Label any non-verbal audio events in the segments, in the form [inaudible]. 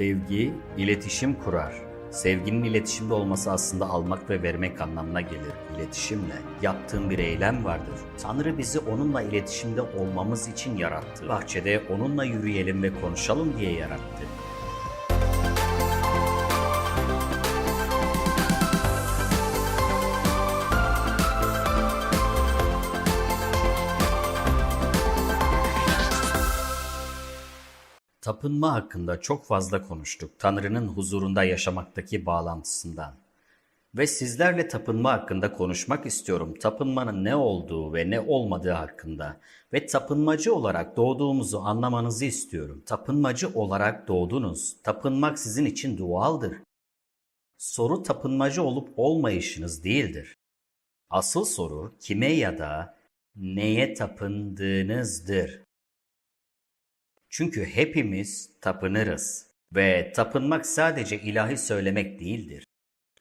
Sevgi, iletişim kurar. Sevginin iletişimde olması aslında almak ve vermek anlamına gelir. İletişimle yaptığın bir eylem vardır. Tanrı bizi onunla iletişimde olmamız için yarattı. Bahçede onunla yürüyelim ve konuşalım diye yarattı. Tapınma hakkında çok fazla konuştuk. Tanrı'nın huzurunda yaşamaktaki bağlantısından. Ve sizlerle tapınma hakkında konuşmak istiyorum. Tapınmanın ne olduğu ve ne olmadığı hakkında. Ve tapınmacı olarak doğduğumuzu anlamanızı istiyorum. Tapınmacı olarak doğdunuz. Tapınmak sizin için doğaldır. Soru tapınmacı olup olmayışınız değildir. Asıl soru kime ya da neye tapındığınızdır. Çünkü hepimiz tapınırız ve tapınmak sadece ilahi söylemek değildir.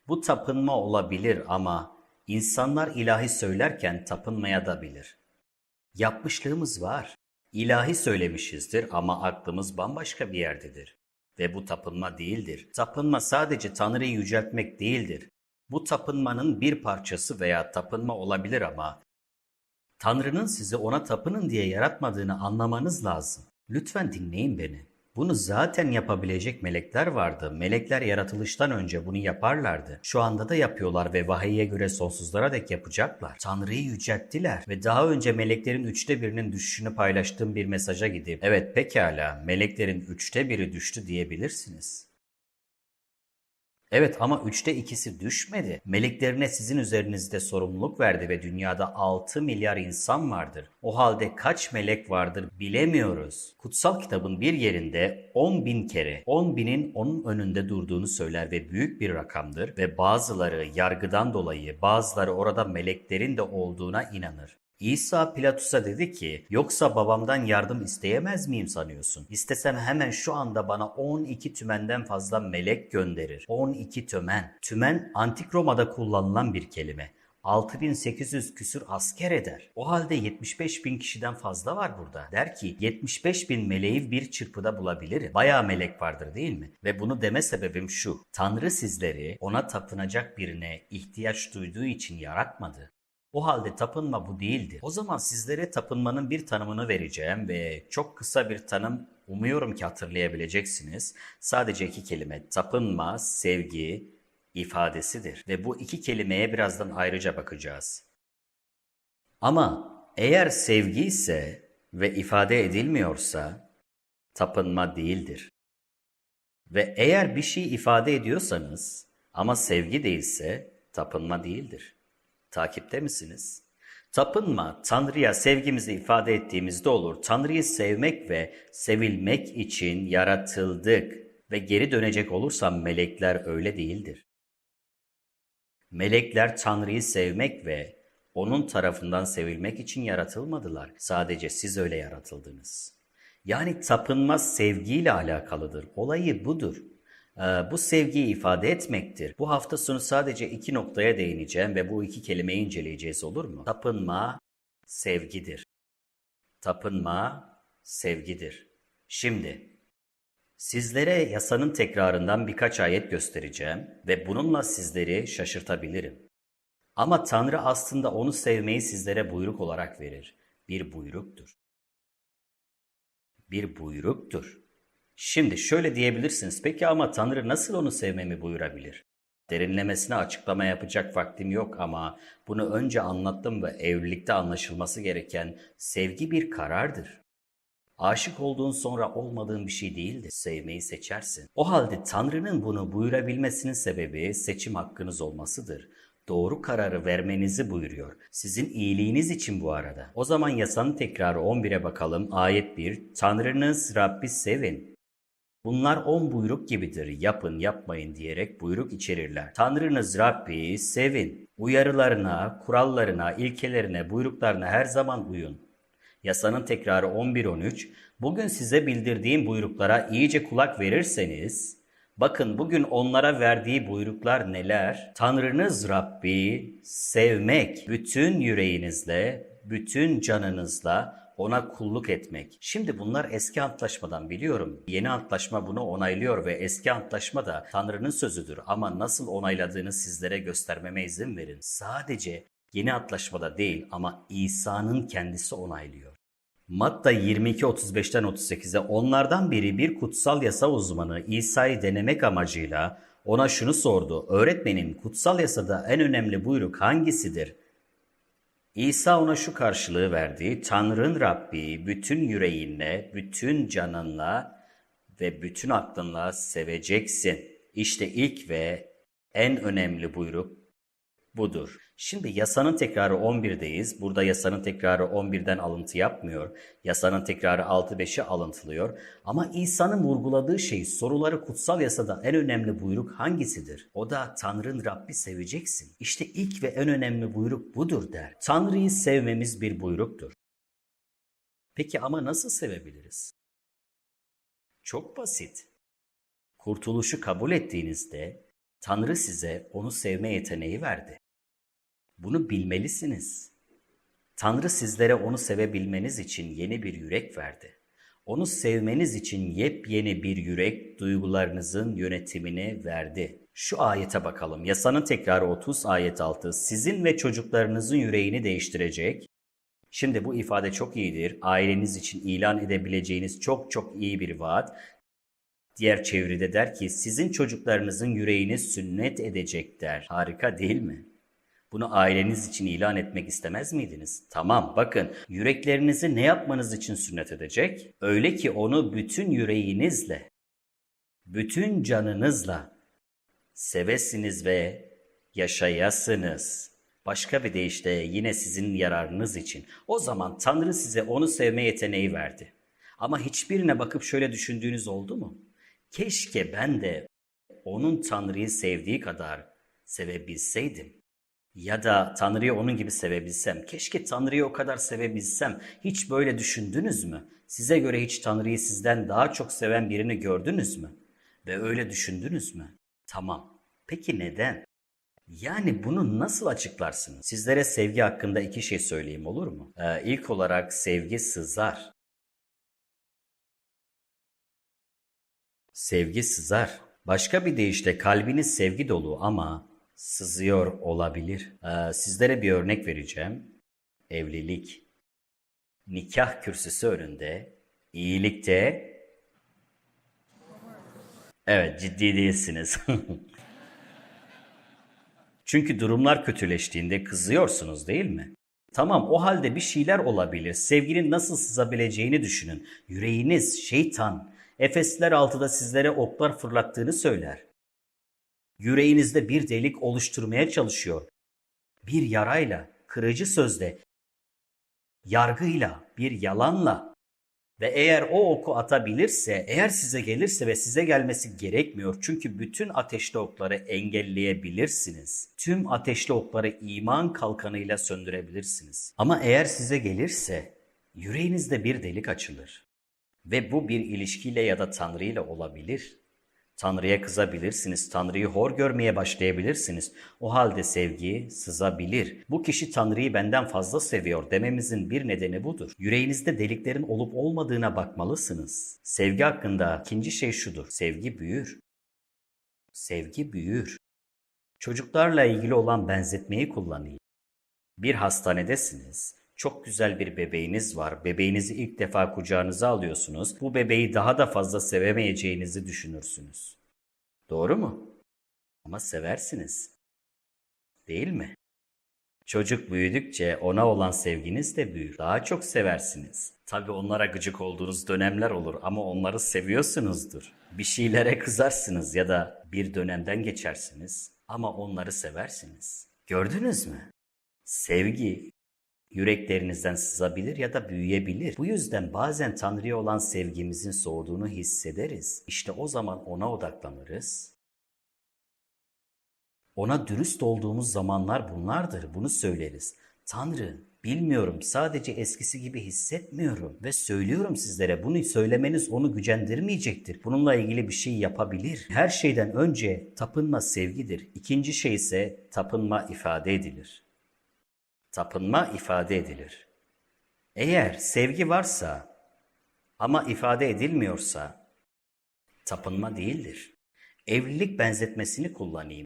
Bu tapınma olabilir ama insanlar ilahi söylerken tapınmaya da bilir. Yapmışlığımız var. İlahi söylemişizdir ama aklımız bambaşka bir yerdedir. Ve bu tapınma değildir. Tapınma sadece Tanrı'yı yüceltmek değildir. Bu tapınmanın bir parçası veya tapınma olabilir ama Tanrı'nın sizi ona tapının diye yaratmadığını anlamanız lazım. Lütfen dinleyin beni. Bunu zaten yapabilecek melekler vardı. Melekler yaratılıştan önce bunu yaparlardı. Şu anda da yapıyorlar ve vahiye göre sonsuzlara dek yapacaklar. Tanrı'yı yücelttiler ve daha önce meleklerin üçte birinin düşüşünü paylaştığım bir mesaja gidip evet pekala meleklerin üçte biri düştü diyebilirsiniz. Evet ama üçte ikisi düşmedi. Meleklerine sizin üzerinizde sorumluluk verdi ve dünyada 6 milyar insan vardır. O halde kaç melek vardır bilemiyoruz. Kutsal kitabın bir yerinde 10 bin kere 10 binin onun önünde durduğunu söyler ve büyük bir rakamdır ve bazıları yargıdan dolayı bazıları orada meleklerin de olduğuna inanır. İsa Pilatus'a dedi ki, yoksa babamdan yardım isteyemez miyim sanıyorsun? İstesem hemen şu anda bana 12 tümenden fazla melek gönderir. 12 tümen. Tümen antik Roma'da kullanılan bir kelime. 6800 küsür asker eder. O halde 75 bin kişiden fazla var burada. Der ki 75 bin meleği bir çırpıda bulabilirim. Bayağı melek vardır değil mi? Ve bunu deme sebebim şu. Tanrı sizleri ona tapınacak birine ihtiyaç duyduğu için yaratmadı. O halde tapınma bu değildi. O zaman sizlere tapınmanın bir tanımını vereceğim ve çok kısa bir tanım umuyorum ki hatırlayabileceksiniz. Sadece iki kelime. Tapınma, sevgi ifadesidir ve bu iki kelimeye birazdan ayrıca bakacağız. Ama eğer sevgi ise ve ifade edilmiyorsa tapınma değildir. Ve eğer bir şey ifade ediyorsanız ama sevgi değilse tapınma değildir. Takipte misiniz? Tapınma, Tanrı'ya sevgimizi ifade ettiğimizde olur. Tanrı'yı sevmek ve sevilmek için yaratıldık ve geri dönecek olursam melekler öyle değildir. Melekler Tanrı'yı sevmek ve onun tarafından sevilmek için yaratılmadılar. Sadece siz öyle yaratıldınız. Yani tapınma sevgiyle alakalıdır. Olayı budur. Ee, Bu sevgiyi ifade etmektir. Bu hafta sonu sadece iki noktaya değineceğim ve bu iki kelimeyi inceleyeceğiz olur mu? Tapınma sevgidir. Tapınma sevgidir. Şimdi sizlere yasanın tekrarından birkaç ayet göstereceğim ve bununla sizleri şaşırtabilirim. Ama Tanrı aslında onu sevmeyi sizlere buyruk olarak verir. Bir buyruktur. Bir buyruktur. Şimdi şöyle diyebilirsiniz. Peki ama Tanrı nasıl onu sevmemi buyurabilir? Derinlemesine açıklama yapacak vaktim yok ama bunu önce anlattım ve evlilikte anlaşılması gereken sevgi bir karardır. Aşık olduğun sonra olmadığın bir şey değildir. Sevmeyi seçersin. O halde Tanrı'nın bunu buyurabilmesinin sebebi seçim hakkınız olmasıdır. Doğru kararı vermenizi buyuruyor. Sizin iyiliğiniz için bu arada. O zaman yasanın tekrarı 11'e bakalım. Ayet 1. Tanrınız Rabbi sevin. Bunlar on buyruk gibidir. Yapın yapmayın diyerek buyruk içerirler. Tanrınız Rabbi sevin. Uyarılarına, kurallarına, ilkelerine, buyruklarına her zaman uyun. Yasanın tekrarı 11-13. Bugün size bildirdiğim buyruklara iyice kulak verirseniz, bakın bugün onlara verdiği buyruklar neler? Tanrınız Rabbi sevmek, bütün yüreğinizle, bütün canınızla, ona kulluk etmek. Şimdi bunlar eski antlaşmadan biliyorum. Yeni antlaşma bunu onaylıyor ve eski antlaşma da Tanrı'nın sözüdür ama nasıl onayladığını sizlere göstermeme izin verin. Sadece yeni antlaşmada değil ama İsa'nın kendisi onaylıyor. Matta 22.35'ten 38'e onlardan biri bir kutsal yasa uzmanı İsa'yı denemek amacıyla ona şunu sordu. Öğretmenin kutsal yasada en önemli buyruk hangisidir? İsa ona şu karşılığı verdi. Tanrın Rabbi bütün yüreğinle, bütün canınla ve bütün aklınla seveceksin. İşte ilk ve en önemli buyruk budur. Şimdi yasanın tekrarı 11'deyiz. Burada yasanın tekrarı 11'den alıntı yapmıyor. Yasanın tekrarı 6-5'e alıntılıyor. Ama İsa'nın vurguladığı şey soruları kutsal yasada en önemli buyruk hangisidir? O da Tanrın Rabbi seveceksin. İşte ilk ve en önemli buyruk budur der. Tanrı'yı sevmemiz bir buyruktur. Peki ama nasıl sevebiliriz? Çok basit. Kurtuluşu kabul ettiğinizde Tanrı size onu sevme yeteneği verdi. Bunu bilmelisiniz. Tanrı sizlere onu sevebilmeniz için yeni bir yürek verdi. Onu sevmeniz için yepyeni bir yürek duygularınızın yönetimine verdi. Şu ayete bakalım. Yasanın tekrarı 30 ayet 6. Sizin ve çocuklarınızın yüreğini değiştirecek. Şimdi bu ifade çok iyidir. Aileniz için ilan edebileceğiniz çok çok iyi bir vaat. Diğer çeviride der ki sizin çocuklarınızın yüreğini sünnet edecek der. Harika değil mi? Bunu aileniz için ilan etmek istemez miydiniz? Tamam bakın yüreklerinizi ne yapmanız için sünnet edecek? Öyle ki onu bütün yüreğinizle, bütün canınızla sevesiniz ve yaşayasınız. Başka bir deyişle yine sizin yararınız için. O zaman Tanrı size onu sevme yeteneği verdi. Ama hiçbirine bakıp şöyle düşündüğünüz oldu mu? Keşke ben de onun Tanrı'yı sevdiği kadar sevebilseydim. Ya da Tanrı'yı onun gibi sevebilsem. Keşke Tanrı'yı o kadar sevebilsem. Hiç böyle düşündünüz mü? Size göre hiç Tanrı'yı sizden daha çok seven birini gördünüz mü? Ve öyle düşündünüz mü? Tamam. Peki neden? Yani bunu nasıl açıklarsınız? Sizlere sevgi hakkında iki şey söyleyeyim olur mu? Ee, ilk olarak sevgi sızar. Sevgi sızar. Başka bir deyişle kalbiniz sevgi dolu ama sızıyor olabilir. Ee, sizlere bir örnek vereceğim. Evlilik. Nikah kürsüsü önünde, iyilikte... Evet ciddi değilsiniz. [laughs] Çünkü durumlar kötüleştiğinde kızıyorsunuz değil mi? Tamam o halde bir şeyler olabilir. Sevginin nasıl sızabileceğini düşünün. Yüreğiniz şeytan. Efesler 6'da sizlere oklar fırlattığını söyler. Yüreğinizde bir delik oluşturmaya çalışıyor. Bir yarayla, kırıcı sözle, yargıyla, bir yalanla ve eğer o oku atabilirse, eğer size gelirse ve size gelmesi gerekmiyor. Çünkü bütün ateşli okları engelleyebilirsiniz. Tüm ateşli okları iman kalkanıyla söndürebilirsiniz. Ama eğer size gelirse yüreğinizde bir delik açılır. Ve bu bir ilişkiyle ya da Tanrı ile olabilir. Tanrı'ya kızabilirsiniz, Tanrı'yı hor görmeye başlayabilirsiniz. O halde sevgi sızabilir. Bu kişi Tanrı'yı benden fazla seviyor dememizin bir nedeni budur. Yüreğinizde deliklerin olup olmadığına bakmalısınız. Sevgi hakkında ikinci şey şudur. Sevgi büyür. Sevgi büyür. Çocuklarla ilgili olan benzetmeyi kullanayım. Bir hastanedesiniz. Çok güzel bir bebeğiniz var. Bebeğinizi ilk defa kucağınıza alıyorsunuz. Bu bebeği daha da fazla sevemeyeceğinizi düşünürsünüz. Doğru mu? Ama seversiniz. Değil mi? Çocuk büyüdükçe ona olan sevginiz de büyür. Daha çok seversiniz. Tabii onlara gıcık olduğunuz dönemler olur ama onları seviyorsunuzdur. Bir şeylere kızarsınız ya da bir dönemden geçersiniz ama onları seversiniz. Gördünüz mü? Sevgi yüreklerinizden sızabilir ya da büyüyebilir. Bu yüzden bazen Tanrı'ya olan sevgimizin soğuduğunu hissederiz. İşte o zaman ona odaklanırız. Ona dürüst olduğumuz zamanlar bunlardır. Bunu söyleriz. Tanrı, bilmiyorum sadece eskisi gibi hissetmiyorum ve söylüyorum sizlere bunu söylemeniz onu gücendirmeyecektir. Bununla ilgili bir şey yapabilir. Her şeyden önce tapınma sevgidir. İkinci şey ise tapınma ifade edilir tapınma ifade edilir. Eğer sevgi varsa ama ifade edilmiyorsa tapınma değildir. Evlilik benzetmesini kullanayım.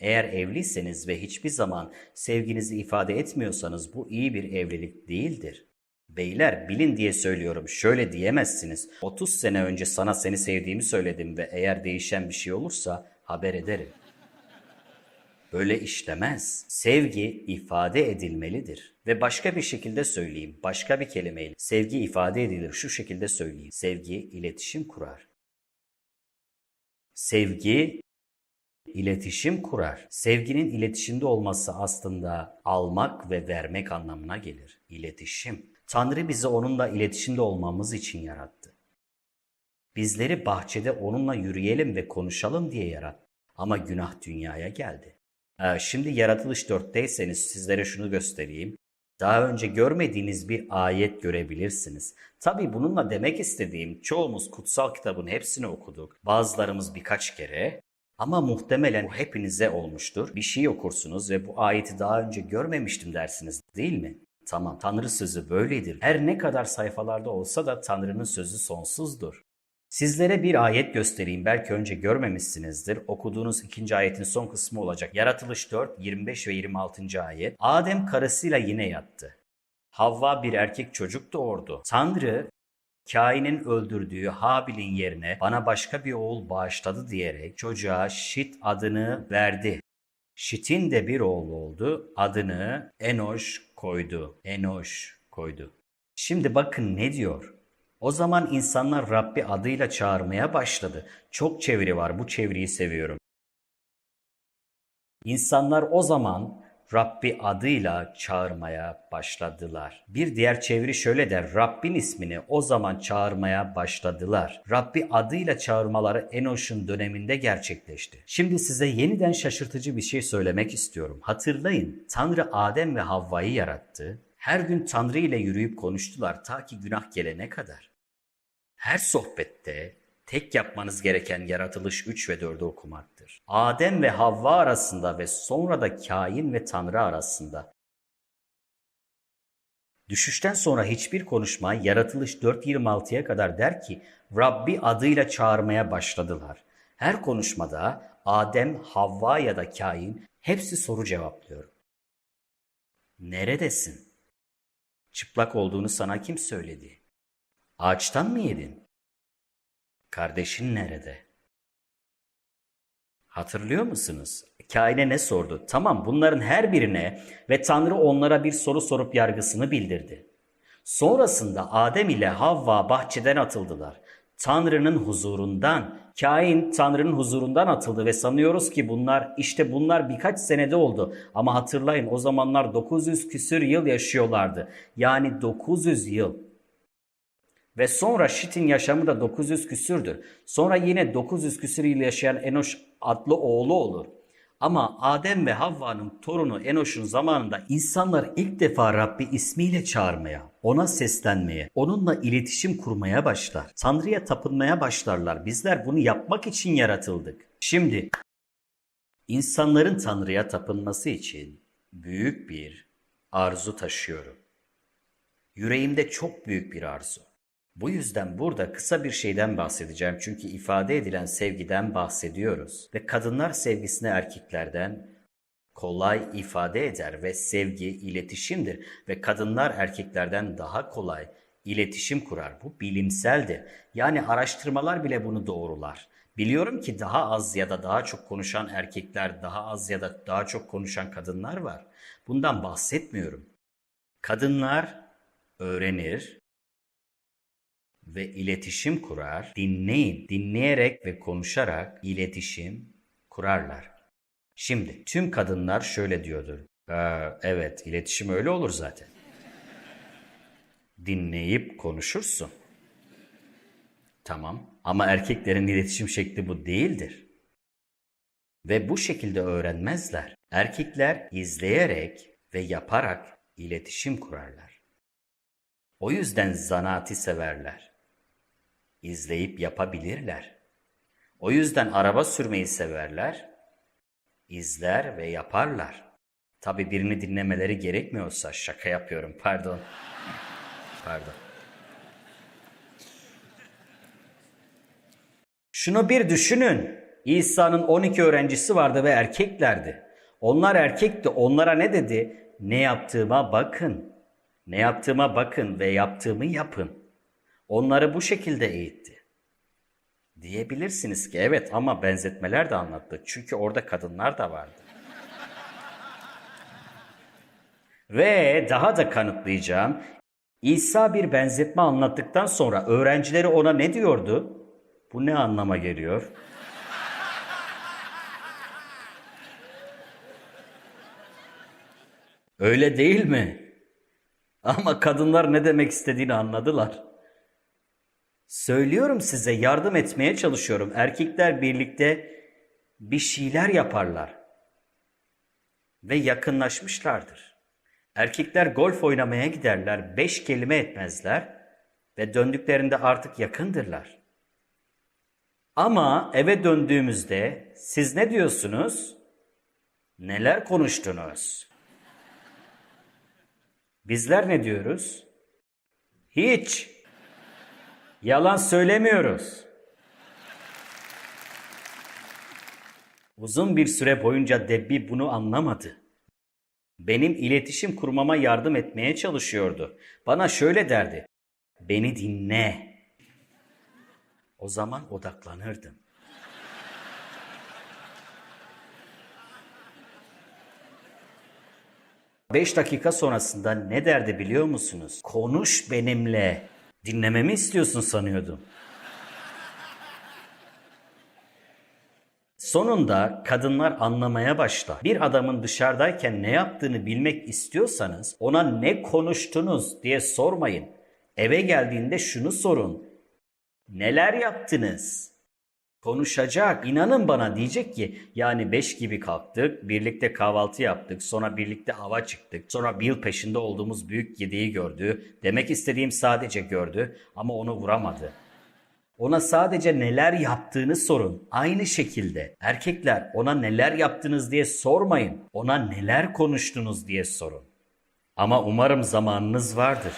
Eğer evliyseniz ve hiçbir zaman sevginizi ifade etmiyorsanız bu iyi bir evlilik değildir. Beyler bilin diye söylüyorum şöyle diyemezsiniz. 30 sene önce sana seni sevdiğimi söyledim ve eğer değişen bir şey olursa haber ederim. Böyle işlemez. Sevgi ifade edilmelidir. Ve başka bir şekilde söyleyeyim, başka bir kelimeyle. Sevgi ifade edilir, şu şekilde söyleyeyim. Sevgi iletişim kurar. Sevgi iletişim kurar. Sevginin iletişimde olması aslında almak ve vermek anlamına gelir. İletişim. Tanrı bizi onunla iletişimde olmamız için yarattı. Bizleri bahçede onunla yürüyelim ve konuşalım diye yarattı. Ama günah dünyaya geldi. Ee, Şimdi Yaratılış 4'teyseniz sizlere şunu göstereyim. Daha önce görmediğiniz bir ayet görebilirsiniz. Tabi bununla demek istediğim çoğumuz kutsal kitabın hepsini okuduk. Bazılarımız birkaç kere. Ama muhtemelen bu hepinize olmuştur. Bir şey okursunuz ve bu ayeti daha önce görmemiştim dersiniz değil mi? Tamam Tanrı sözü böyledir. Her ne kadar sayfalarda olsa da Tanrı'nın sözü sonsuzdur. Sizlere bir ayet göstereyim. Belki önce görmemişsinizdir. Okuduğunuz ikinci ayetin son kısmı olacak. Yaratılış 4, 25 ve 26. ayet. Adem karısıyla yine yattı. Havva bir erkek çocuk doğurdu. Tanrı Kain'in öldürdüğü Habil'in yerine bana başka bir oğul bağışladı diyerek çocuğa Şit adını verdi. Şit'in de bir oğlu oldu. Adını Enoş koydu. Enoş koydu. Şimdi bakın ne diyor? O zaman insanlar Rabbi adıyla çağırmaya başladı. Çok çeviri var. Bu çeviriyi seviyorum. İnsanlar o zaman Rabbi adıyla çağırmaya başladılar. Bir diğer çeviri şöyle der. Rabbin ismini o zaman çağırmaya başladılar. Rabbi adıyla çağırmaları Enoş'un döneminde gerçekleşti. Şimdi size yeniden şaşırtıcı bir şey söylemek istiyorum. Hatırlayın Tanrı Adem ve Havva'yı yarattı. Her gün Tanrı ile yürüyüp konuştular ta ki günah gelene kadar. Her sohbette tek yapmanız gereken yaratılış 3 ve 4'ü okumaktır. Adem ve Havva arasında ve sonra da kain ve Tanrı arasında. Düşüşten sonra hiçbir konuşma yaratılış 4.26'ya kadar der ki Rabbi adıyla çağırmaya başladılar. Her konuşmada Adem, Havva ya da kain hepsi soru cevaplıyor. Neredesin? Çıplak olduğunu sana kim söyledi? Ağaçtan mı yedin? Kardeşin nerede? Hatırlıyor musunuz? Kain'e ne sordu? Tamam bunların her birine ve Tanrı onlara bir soru sorup yargısını bildirdi. Sonrasında Adem ile Havva bahçeden atıldılar. Tanrı'nın huzurundan, Kain Tanrı'nın huzurundan atıldı ve sanıyoruz ki bunlar işte bunlar birkaç senede oldu. Ama hatırlayın o zamanlar 900 küsür yıl yaşıyorlardı. Yani 900 yıl. Ve sonra Şit'in yaşamı da 900 küsürdür. Sonra yine 900 küsür yıl yaşayan Enoş adlı oğlu olur. Ama Adem ve Havva'nın torunu Enoş'un zamanında insanlar ilk defa Rabbi ismiyle çağırmaya, ona seslenmeye, onunla iletişim kurmaya başlar. Tanrı'ya tapınmaya başlarlar. Bizler bunu yapmak için yaratıldık. Şimdi insanların Tanrı'ya tapınması için büyük bir arzu taşıyorum. Yüreğimde çok büyük bir arzu. Bu yüzden burada kısa bir şeyden bahsedeceğim çünkü ifade edilen sevgiden bahsediyoruz ve kadınlar sevgisini erkeklerden kolay ifade eder ve sevgi iletişimdir ve kadınlar erkeklerden daha kolay iletişim kurar. Bu bilimseldir. Yani araştırmalar bile bunu doğrular. Biliyorum ki daha az ya da daha çok konuşan erkekler, daha az ya da daha çok konuşan kadınlar var. Bundan bahsetmiyorum. Kadınlar öğrenir, ve iletişim kurar. Dinleyin, dinleyerek ve konuşarak iletişim kurarlar. Şimdi tüm kadınlar şöyle diyordur. "Aa, evet, iletişim öyle olur zaten. Dinleyip konuşursun. Tamam ama erkeklerin iletişim şekli bu değildir. Ve bu şekilde öğrenmezler. Erkekler izleyerek ve yaparak iletişim kurarlar. O yüzden zanaati severler. İzleyip yapabilirler. O yüzden araba sürmeyi severler. İzler ve yaparlar. Tabii birini dinlemeleri gerekmiyorsa şaka yapıyorum. Pardon. Pardon. Şunu bir düşünün. İsa'nın 12 öğrencisi vardı ve erkeklerdi. Onlar erkekti. Onlara ne dedi? Ne yaptığıma bakın. Ne yaptığıma bakın ve yaptığımı yapın. Onları bu şekilde eğitti. Diyebilirsiniz ki evet ama benzetmeler de anlattı. Çünkü orada kadınlar da vardı. Ve daha da kanıtlayacağım. İsa bir benzetme anlattıktan sonra öğrencileri ona ne diyordu? Bu ne anlama geliyor? Öyle değil mi? Ama kadınlar ne demek istediğini anladılar. Söylüyorum size yardım etmeye çalışıyorum. Erkekler birlikte bir şeyler yaparlar. Ve yakınlaşmışlardır. Erkekler golf oynamaya giderler, beş kelime etmezler ve döndüklerinde artık yakındırlar. Ama eve döndüğümüzde siz ne diyorsunuz? Neler konuştunuz? Bizler ne diyoruz? Hiç. Yalan söylemiyoruz. Uzun bir süre boyunca Debbie bunu anlamadı. Benim iletişim kurmama yardım etmeye çalışıyordu. Bana şöyle derdi. Beni dinle. O zaman odaklanırdım. Beş dakika sonrasında ne derdi biliyor musunuz? Konuş benimle. Dinlememi istiyorsun sanıyordum. Sonunda kadınlar anlamaya başlar. Bir adamın dışarıdayken ne yaptığını bilmek istiyorsanız ona ne konuştunuz diye sormayın. Eve geldiğinde şunu sorun. Neler yaptınız? Konuşacak. İnanın bana diyecek ki yani 5 gibi kalktık, birlikte kahvaltı yaptık, sonra birlikte hava çıktık, sonra bir yıl peşinde olduğumuz büyük yediği gördü. Demek istediğim sadece gördü ama onu vuramadı. Ona sadece neler yaptığını sorun. Aynı şekilde erkekler ona neler yaptınız diye sormayın. Ona neler konuştunuz diye sorun. Ama umarım zamanınız vardır.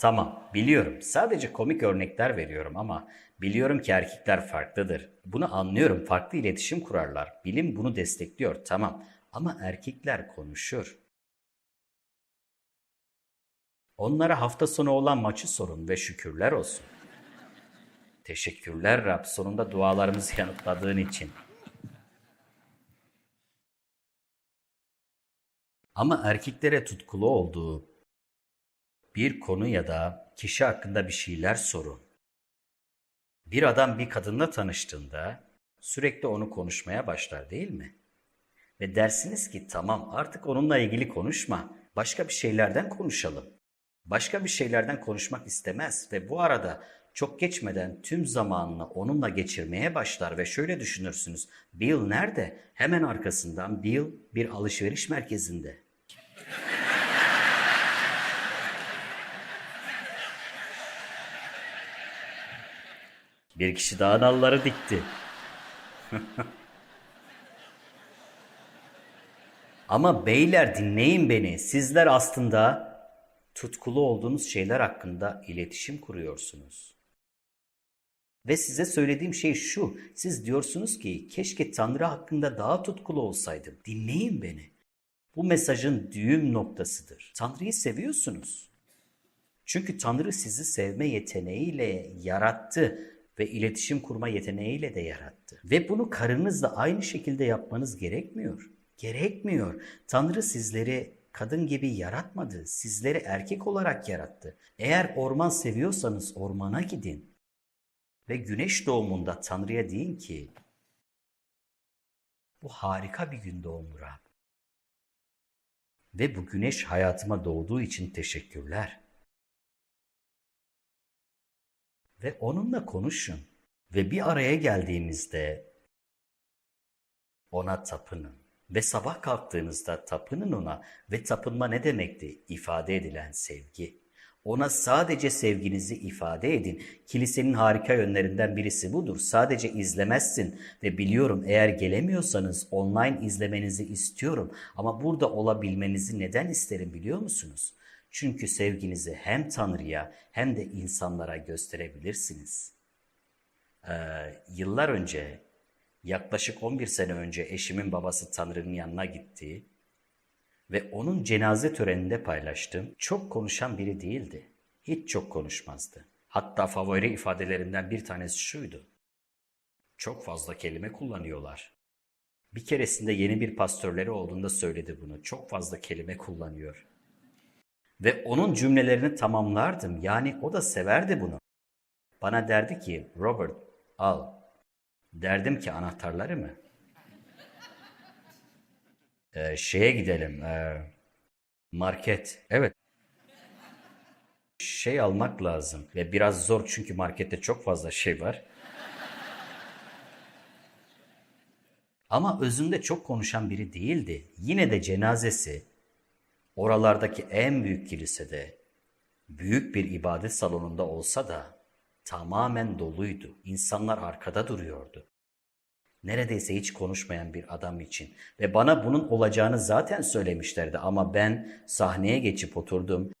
Tamam, biliyorum. Sadece komik örnekler veriyorum ama biliyorum ki erkekler farklıdır. Bunu anlıyorum. Farklı iletişim kurarlar. Bilim bunu destekliyor. Tamam. Ama erkekler konuşur. Onlara hafta sonu olan maçı sorun ve şükürler olsun. Teşekkürler Rab sonunda dualarımızı yanıtladığın için. Ama erkeklere tutkulu olduğu bir konu ya da kişi hakkında bir şeyler sorun. Bir adam bir kadınla tanıştığında sürekli onu konuşmaya başlar değil mi? Ve dersiniz ki tamam artık onunla ilgili konuşma. Başka bir şeylerden konuşalım. Başka bir şeylerden konuşmak istemez ve bu arada çok geçmeden tüm zamanını onunla geçirmeye başlar ve şöyle düşünürsünüz. Bill nerede? Hemen arkasından Bill bir alışveriş merkezinde. Bir kişi daha nalları dikti. [laughs] Ama beyler dinleyin beni. Sizler aslında tutkulu olduğunuz şeyler hakkında iletişim kuruyorsunuz. Ve size söylediğim şey şu. Siz diyorsunuz ki keşke Tanrı hakkında daha tutkulu olsaydım. Dinleyin beni. Bu mesajın düğüm noktasıdır. Tanrı'yı seviyorsunuz. Çünkü Tanrı sizi sevme yeteneğiyle yarattı ve iletişim kurma yeteneğiyle de yarattı. Ve bunu karınızla aynı şekilde yapmanız gerekmiyor. Gerekmiyor. Tanrı sizleri kadın gibi yaratmadı. Sizleri erkek olarak yarattı. Eğer orman seviyorsanız ormana gidin. Ve güneş doğumunda Tanrı'ya deyin ki bu harika bir gün doğum Rab. Ve bu güneş hayatıma doğduğu için teşekkürler. Ve onunla konuşun. Ve bir araya geldiğimizde ona tapının. Ve sabah kalktığınızda tapının ona ve tapınma ne demekti? İfade edilen sevgi. Ona sadece sevginizi ifade edin. Kilisenin harika yönlerinden birisi budur. Sadece izlemezsin ve biliyorum eğer gelemiyorsanız online izlemenizi istiyorum. Ama burada olabilmenizi neden isterim biliyor musunuz? Çünkü sevginizi hem Tanrı'ya hem de insanlara gösterebilirsiniz. Ee, yıllar önce, yaklaşık 11 sene önce eşimin babası Tanrı'nın yanına gitti ve onun cenaze töreninde paylaştım. Çok konuşan biri değildi. Hiç çok konuşmazdı. Hatta favori ifadelerinden bir tanesi şuydu. Çok fazla kelime kullanıyorlar. Bir keresinde yeni bir pastörleri olduğunda söyledi bunu. Çok fazla kelime kullanıyor. Ve onun cümlelerini tamamlardım. Yani o da severdi bunu. Bana derdi ki Robert al. Derdim ki anahtarları mı? Ee, şeye gidelim. ee, market. Evet. Şey almak lazım. Ve biraz zor çünkü markette çok fazla şey var. Ama özünde çok konuşan biri değildi. Yine de cenazesi oralardaki en büyük kilisede, büyük bir ibadet salonunda olsa da tamamen doluydu. İnsanlar arkada duruyordu. Neredeyse hiç konuşmayan bir adam için ve bana bunun olacağını zaten söylemişlerdi ama ben sahneye geçip oturdum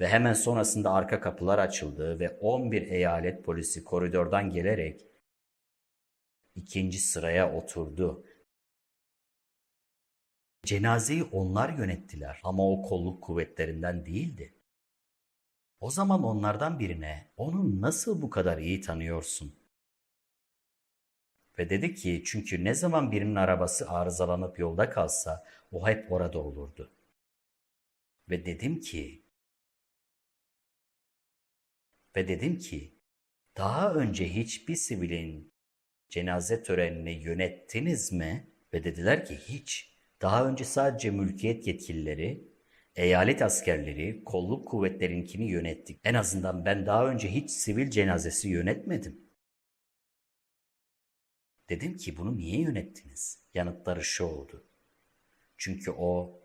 ve hemen sonrasında arka kapılar açıldı ve 11 eyalet polisi koridordan gelerek ikinci sıraya oturdu. Cenazeyi onlar yönettiler ama o kolluk kuvvetlerinden değildi. O zaman onlardan birine onu nasıl bu kadar iyi tanıyorsun? Ve dedi ki çünkü ne zaman birinin arabası arızalanıp yolda kalsa o hep orada olurdu. Ve dedim ki ve dedim ki daha önce hiçbir sivilin cenaze törenini yönettiniz mi? Ve dediler ki hiç. Daha önce sadece mülkiyet yetkilileri, eyalet askerleri, kolluk kuvvetlerinkini yönettik. En azından ben daha önce hiç sivil cenazesi yönetmedim. Dedim ki bunu niye yönettiniz? Yanıtları şu oldu. Çünkü o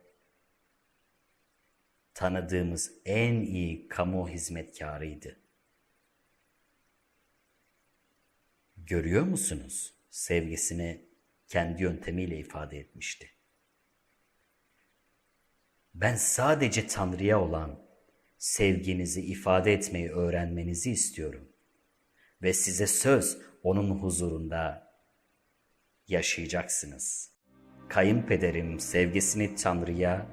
tanıdığımız en iyi kamu hizmetkarıydı. Görüyor musunuz? Sevgisini kendi yöntemiyle ifade etmişti. Ben sadece Tanrı'ya olan sevginizi ifade etmeyi öğrenmenizi istiyorum. Ve size söz onun huzurunda yaşayacaksınız. Kayınpederim sevgisini Tanrı'ya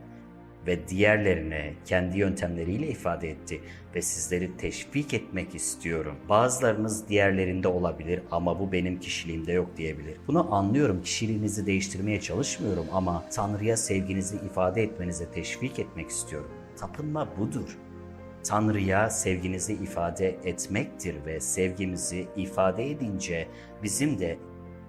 ve diğerlerine kendi yöntemleriyle ifade etti ve sizleri teşvik etmek istiyorum. Bazılarınız diğerlerinde olabilir ama bu benim kişiliğimde yok diyebilir. Bunu anlıyorum. Kişiliğinizi değiştirmeye çalışmıyorum ama Tanrı'ya sevginizi ifade etmenize teşvik etmek istiyorum. Tapınma budur. Tanrı'ya sevginizi ifade etmektir ve sevgimizi ifade edince bizim de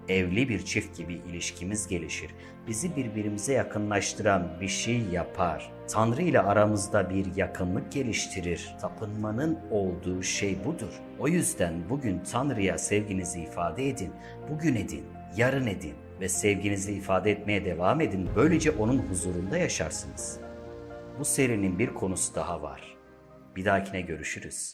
evli bir çift gibi ilişkimiz gelişir. Bizi birbirimize yakınlaştıran bir şey yapar. Tanrı ile aramızda bir yakınlık geliştirir. Tapınmanın olduğu şey budur. O yüzden bugün Tanrı'ya sevginizi ifade edin. Bugün edin, yarın edin ve sevginizi ifade etmeye devam edin. Böylece onun huzurunda yaşarsınız. Bu serinin bir konusu daha var. Bir dahakine görüşürüz.